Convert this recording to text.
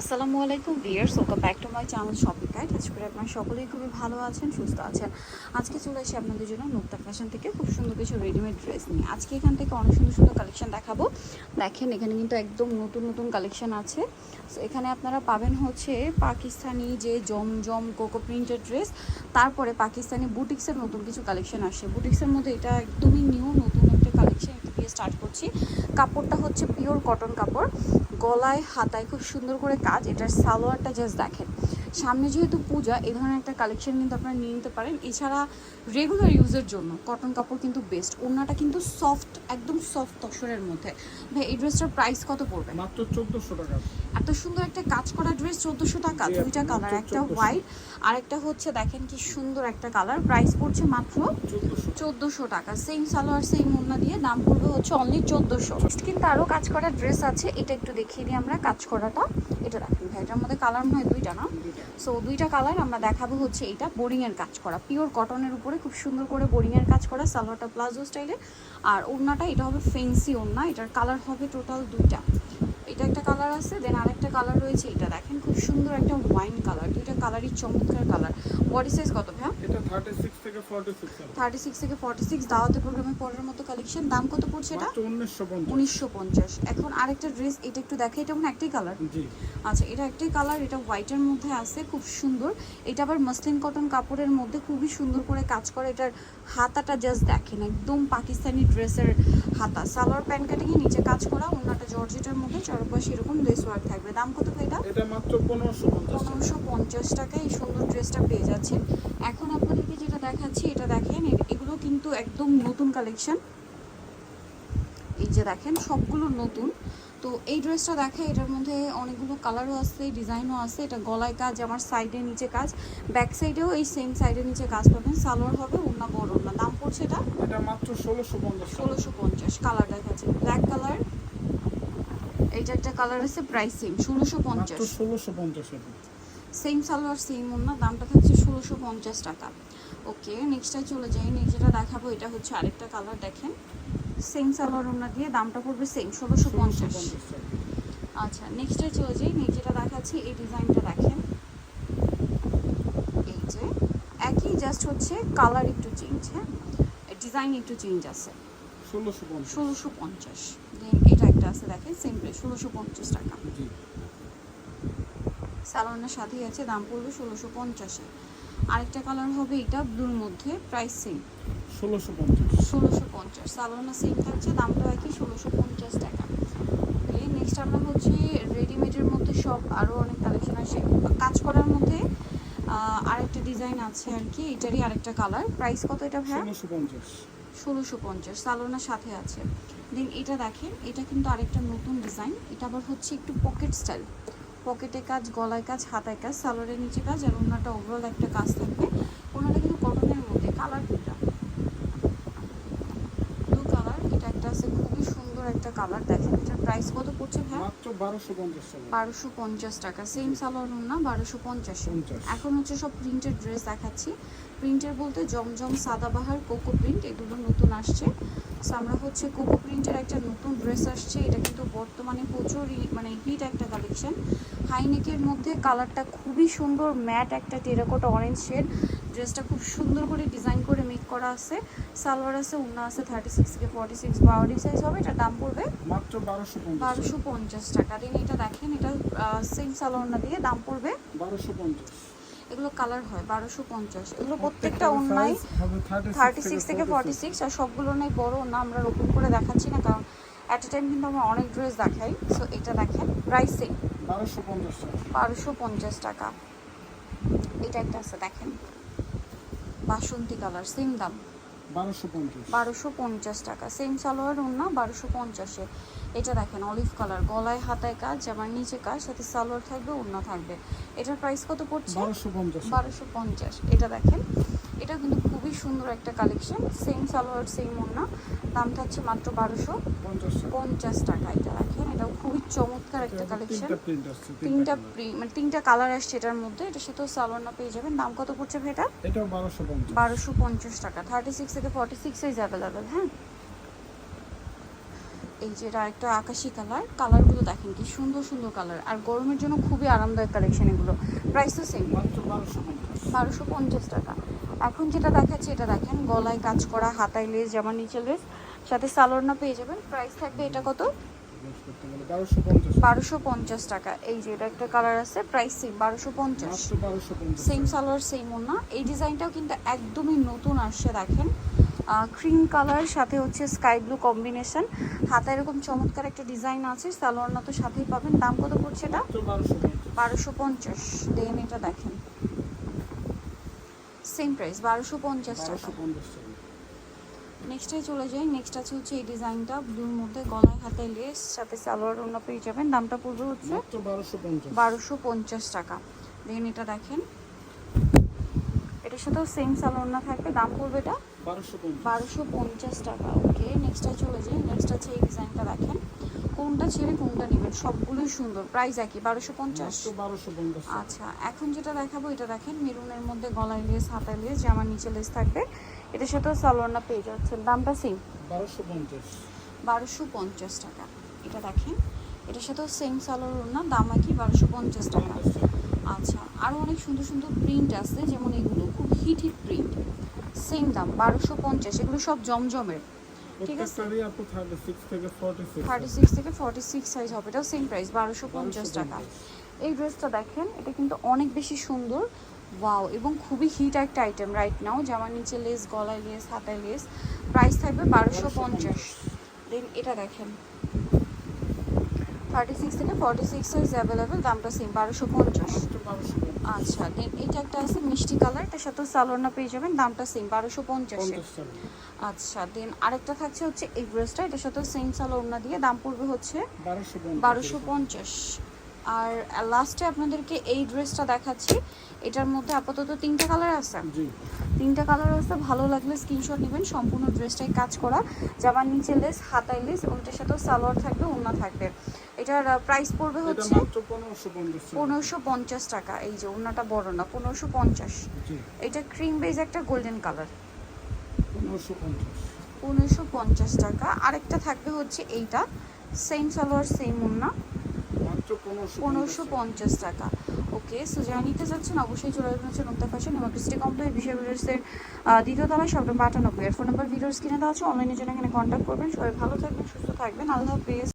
আসসালামু আলাইকুম viewers welcome back to my channel shopping guide আজ করে আপনারা সকলেই খুবই ভালো আছেন, সুস্থ আছেন। আজকে চলে এসে আপনাদের জন্য মুক্তা ফ্যাশন থেকে খুব সুন্দর কিছু রেডিমেড ড্রেস নিয়ে। আজকে এখান থেকে অনেক সুন্দর সুন্দর কালেকশন দেখাবো। দেখেন, এখানে কিন্তু একদম নতুন নতুন কালেকশন আছে। সো এখানে আপনারা পাবেন হচ্ছে পাকিস্তানি যে জমজম কোকো প্রিন্টেড ড্রেস তারপরে পাকিস্তানি বুটিক্সের নতুন কিছু কালেকশন আসে বুটিক্সের মধ্যে এটা একদমই নিউ নতুন একটা কালেকশন এটা দিয়ে স্টার্ট করছি। কাপড়টা হচ্ছে পিওর কটন কাপড়। গলায় হাতায় খুব সুন্দর করে কাজ। এটার সালোয়ারটা জাস্ট দেখেন। সামনে যেহেতু পূজা এই ধরনের একটা কালেকশন কিন্তু আপনারা নিয়ে নিতে পারেন। এছাড়া রেগুলার ইউজের জন্য কটন কাপড় কিন্তু বেস্ট ওড়নাটা কিন্তু সফট একদম সফট তসরের মধ্যে। ভাই এই ড্রেসটার প্রাইস কত পড়বে? মাত্র চোদ্দশো টাকা। এত সুন্দর একটা কাজ করা ড্রেস চোদ্দোশো টাকা দুইটা কালার একটা হোয়াইট আর একটা হচ্ছে দেখেন কি সুন্দর একটা কালার প্রাইস পড়ছে মাত্র চোদ্দশো টাকা। সেম সালোয়ার সেম ওড়না দিয়ে দাম পড়বে হচ্ছে অনলি চোদ্দোশো। কিন্তু আরও কাজ করা ড্রেস আছে এটা একটু দেখিয়ে দিই আমরা কাজ করাটা। এটা রাখি ভাই এটার মধ্যে কালার মনে হয় দুইটা না? সো দুইটা কালার আমরা দেখাবো হচ্ছে এটা, বোরিংয়ের কাজ করা। পিওর কটনের উপরে খুব সুন্দর করে বোরিংয়ের কাজ করা সালোয়ারটা প্লাজো স্টাইলে আর ওড়নাটা, এটা হবে ফেন্সি ওড়না, এটার কালার হবে টোটাল দুইটা। এটা একটা কালার আছে দেন আরেকটা কালার রয়েছে এটা। দেখেন খুব সুন্দর একটা ওয়াইন কালার দুইটা কালারই চমৎকার কালার বডি সাইজ কত ভাইয়া? এটা থার্টি সিক্স থেকে ফর্টি সিক্স থার্টি সিক্স থেকে ফর্টি সিক্স দাওয়াতে প্রোগ্রামে পড়ার মতো কালেকশন দাম কত পড়ছে এটা? মাত্র উনিশশো পঞ্চাশ। উনিশশো পঞ্চাশ। এখন আরেকটা ড্রেস এটা একটু দেখে এটা মনে একটাই কালার জি। আচ্ছা এটা একটাই কালার এটা হোয়াইটের মধ্যে আছে খুব সুন্দর। এটা আবার মসলিন কটন কাপড়ের মধ্যে খুবই সুন্দর করে কাজ করে। এটার হাতাটা জাস্ট দেখেন একদম পাকিস্তানি ড্রেসের হাতা। সালোয়ার প্যান্ট কাটিংয়ে নিচে কাজ করা অন্যটা জর্জেটের মধ্যে চারপাশে এরকম লেস ওয়ার্ক থাকবে। দাম কত এটা? এটা মাত্র পনেরোশো পনেরোশো পঞ্চাশ টাকায় এই সুন্দর ড্রেসটা পেয়ে যাচ্ছেন। এখন আপনাদেরকে যেটা দেখাচ্ছি এটা দেখেন এগুলো কিন্তু একদম নতুন কালেকশন এই যে দেখেন সবগুলো নতুন। তো এই ড্রেসটা দেখে এটার মধ্যে অনেকগুলো কালারও আছে ডিজাইনও আছে। এটা গলায় কাজ আমার সাইডে নিচে কাজ। ব্যাক সাইডেও এই সেম সাইডে নিচে কাজ পাবেন। সালোয়ার হবে ওনা বড় ওনা দাম পড়ছে এটা? এটা মাত্র ষোলোশো পঞ্চাশ ষোলোশো পঞ্চাশ কালার দেখাচ্ছে। ব্ল্যাক কালার এইটা একটা কালার আছে প্রাইস সেম ষোলোশো পঞ্চাশ। ষোলোশো পঞ্চাশ সেম সালোয়ার সেম ওড়না দামটা থাকছে ষোলোশো পঞ্চাশ টাকা। ওকে নেক্সটটা চলে যাই নেক্সট যেটা দেখাবো এটা হচ্ছে আরেকটা কালার দেখেন। সেম সালোয়ার ওড়না দিয়ে দামটা পড়বে সেম ষোলোশো পঞ্চাশ। আচ্ছা নেক্সটে চলে যাই নেক্সট যেটা দেখাচ্ছি এই ডিজাইনটা দেখেন। এই যে একই জাস্ট হচ্ছে কালার একটু চেঞ্জ হ্যাঁ? ডিজাইন একটু চেঞ্জ আছে। ষোলোশো ষোলোশো পঞ্চাশ। দেন এটা একটা আছে দেখেন সেম ষোলোশো পঞ্চাশ টাকা। স্যালোনের সাথেই আছে দাম পড়বে ষোলোশো পঞ্চাশে আরেকটা কালার হবে এটা ব্লুর মধ্যে প্রাইস সেম ষোলোশো পঞ্চাশ। ষোলোশো পঞ্চাশ। স্যালোনা সেম থাকছে দামটা হয় কি ষোলোশো পঞ্চাশ টাকা। নেক্সট আমরা হচ্ছে রেডিমেডের মধ্যে সব আরও অনেক কালেকশন আসে। কাজ করার মধ্যে আরেকটা ডিজাইন আছে আর কি এটারই আরেকটা কালার প্রাইস কত এটা ভাইয়া? ষোলোশো পঞ্চাশ। ষোলোশো পঞ্চাশ সালোনার সাথে আছে। দেন এটা দেখেন এটা কিন্তু আরেকটা নতুন ডিজাইন এটা আবার হচ্ছে একটু পকেট স্টাইল পকেটে কাজ গলায় কাজ হাতায় কাজ সালোয়ারের নিচে কাজ আর ওনাটা ওভারঅল একটা কাজ থাকবে। ওনাটা কিন্তু কটনের মধ্যে কালার দুটা দু কালার এটা একটা আছে খুবই সুন্দর একটা কালার দেখেন এটার প্রাইস কত পড়ছে ভাই বারোশো পঞ্চাশ টাকা সেম সালোয়ার না বারোশো পঞ্চাশ। এখন হচ্ছে সব প্রিন্টেড ড্রেস দেখাচ্ছি। প্রিন্টের বলতে জমজম সাদাবাহার কোকো প্রিন্ট এগুলো নতুন আসছে। সো আমরা হচ্ছে কোকো প্রিন্টের একটা নতুন ড্রেস আসছে। এটা কিন্তু বর্তমানে প্রচুর মানে হিট একটা কালেকশন। হাইনেকের মধ্যে কালারটা খুবই সুন্দর ম্যাট একটা টেরাকোট অরেঞ্জ শেড ড্রেসটা খুব সুন্দর করে ডিজাইন করে মেক করা আছে। সালোয়ার আছে উন্না আছে থার্টি সিক্স থেকে ফর্টি সিক্স বাউডি সাইজ হবে। এটার দাম পড়বে মাত্র বারোশো বারোশো পঞ্চাশ টাকা। দিন এটা দেখেন এটা সেম সালোয়ার না দিয়ে দাম পড়বে। বারোশো পঞ্চাশ। এগুলো কালার হয় বারোশো পঞ্চাশ। এগুলো প্রত্যেকটা অন্যায় থার্টি সিক্স থেকে ফর্টি সিক্স আর সবগুলো নাই বড় না আমরা রোপন করে দেখাচ্ছি না কারণ অ্যাট এ টাইম কিন্তু আমরা অনেক ড্রেস দেখাই সো এটা দেখেন প্রাইস সেম বারোশো পঞ্চাশ বারোশো পঞ্চাশ টাকা। এটা একটা আছে দেখেন। বাসন্তী কালার সেম দাম। বারোশো পঞ্চাশ। টাকা। সেম সালোয়ার ওড়না বারোশো পঞ্চাশে। এটা দেখেন অলিভ কালার গলায় হাতায় কাজ আবার নিচে কাজ সাথে সালোয়ার থাকবে ওড়না থাকবে। এটার প্রাইস কত পড়ছে? বারোশো পঞ্চাশ। এটা দেখেন এটা কিন্তু খুবই সুন্দর একটা কালেকশন সেম সালোয়ার সেম ওড়না। দাম থাকছে মাত্র বারোশো পঞ্চাশ টাকা। এটা দেখেন এটাও খুবই চমৎকার একটা কালেকশন তিনটা মানে তিনটা কালার আসছে এটার মধ্যে। এটার সাথেও সালোয়ার না পেয়ে যাবেন। দাম কত পড়ছে ভাই এটা বারোশো পঞ্চাশ। টাকা। থার্টি সিক্স থেকে ফর্টি সিক্স সাইজ অ্যাভেলেবেল হ্যাঁ? এই যে এটা একটা আকাশি কালার কালারগুলো দেখেন কি সুন্দর সুন্দর কালার আর গরমের জন্য খুবই আরামদায়ক কালেকশন এগুলো। প্রাইস তো সেম বারোশো পঞ্চাশ টাকা। এখন যেটা দেখাচ্ছে এটা দেখেন গলায় কাজ করা হাতায় লেস জামা নিচে লেস সাথে সালোয়ারনা পেয়ে যাবেন। প্রাইস থাকবে এটা কত? বারোশো পঞ্চাশ টাকা। এই যে এটা একটা কালার আছে প্রাইস সেম বারোশো পঞ্চাশ। সেম সালোয়ার সেম ওনা এই ডিজাইনটাও কিন্তু একদমই নতুন আসছে দেখেন। ক্রিম কালার সাথে হচ্ছে স্কাই ব্লু কম্বিনেশন হাতে এরকম চমৎকার একটা ডিজাইন আছে সালোয়ার না তো সাথেই পাবেন। দাম কত পড়ছে এটা? বারোশো পঞ্চাশ। দেন এটা দেখেন। সেম প্রাইস বারোশো পঞ্চাশ টাকা। নেক্সটে চলে যাই নেক্সট আছে হচ্ছে এই ডিজাইনটা ব্লুর মধ্যে গলায় হাতে লেস সাথে সালোয়ার অন্য পেয়ে যাবেন। দামটা পড়বে হচ্ছে বারোশো পঞ্চাশ। টাকা। দেন এটা দেখেন এটার সাথেও সেম সালোয়ার না থাকবে দাম পড়বে এটা বারোশো পঞ্চাশ। বারোশো পঞ্চাশ টাকা। ওকে নেক্সটটা চলে যাই নেক্সট আছে এই ডিজাইনটা দেখেন। কোনটা ছেড়ে কোনটা নেবেন? সবগুলোই সুন্দর। প্রাইস একই বারোশো পঞ্চাশ? বারোশো পঞ্চাশ আচ্ছা এখন যেটা দেখাবো এটা দেখেন মেরুনের মধ্যে গলায় লেস হাতায় লেস জামার নিচে লেস থাকবে। এটার সাথেও সালোয়ারটা পেয়ে যাচ্ছেন। দামটা সেম বারোশো পঞ্চাশ। বারোশো পঞ্চাশ টাকা। এটা দেখেন এটার সাথেও সেম সালোয়ার না দাম একই বারোশো পঞ্চাশ টাকা। আচ্ছা আরও অনেক সুন্দর সুন্দর প্রিন্ট আছে যেমন এগুলো খুব হিট হিট প্রিন্ট সেম দাম বারোশো পঞ্চাশ এগুলো সব জমজমের। ঠিক আছে। আপু থার্টি সিক্স থেকে ফর্টি সিক্স থার্টি সিক্স থেকে ফর্টি সিক্স সাইজ হবে। এটাও সেম প্রাইস বারোশো পঞ্চাশ টাকা। এই ড্রেসটা দেখেন এটা কিন্তু অনেক বেশি সুন্দর। ওয়াও এবং খুবই হিট একটা আইটেম রাইট নাও জামার নিচে লেস গলায় লেস হাতায় লেস প্রাইস থাকবে বারোশো পঞ্চাশ। দেন এটা দেখেন। থার্টি সিক্স থেকে ফর্টি সিক্স সাইজ অ্যাভেলেবেল দামটা সেম বারোশো পঞ্চাশ। আচ্ছা দেন এটা একটা আছে মিষ্টি কালার এটার সাথে সালোয়ারনা পেয়ে যাবেন দামটা সেম বারোশো পঞ্চাশে। আচ্ছা দেন আরেকটা থাকছে হচ্ছে এই ড্রেসটা এটার সাথে সেম সালোয়ারনা দিয়ে দাম পড়বে হচ্ছে বারোশো পঞ্চাশ। আর লাস্টে আপনাদেরকে এই ড্রেসটা দেখাচ্ছি এটার মধ্যে আপাতত তিনটা কালার আছে। তিনটা কালার আছে ভালো লাগলে স্ক্রিনশট নেবেন সম্পূর্ণ ড্রেসটাই কাজ করা জামার নিচে লেস হাতায় লেস এটার সাথেও সালোয়ার থাকবে ওড়না থাকবে। এটার প্রাইস পড়বে হচ্ছে পনেরোশো পঞ্চাশ টাকা। এই যে ওড়নাটা বড় না পনেরোশো পঞ্চাশ। এটা ক্রিম বেজ একটা গোল্ডেন কালার পনেরোশো পঞ্চাশ। টাকা। আরেকটা থাকবে হচ্ছে এইটা। সেম সালোয়ার সেম মাত্র পনেরোশো পঞ্চাশ। টাকা। ওকে সো যারা নিতে চাচ্ছেন অবশ্যই চলে আসবেন হচ্ছে নোক্তা ফ্যাশন এবং ক্রিস্টি কমপ্লেক্স বিশাল বিল্ডার্সের দ্বিতীয় তলায় সবটা বাটানব্বই আর ফোন নাম্বার ভিডিওস কিনে দেওয়া আছে। অনলাইনের জন্য এখানে কন্ট্যাক্ট করবেন। সবাই ভালো থাকবেন সুস্থ থাকবেন। আল্লাহ হাফিজ।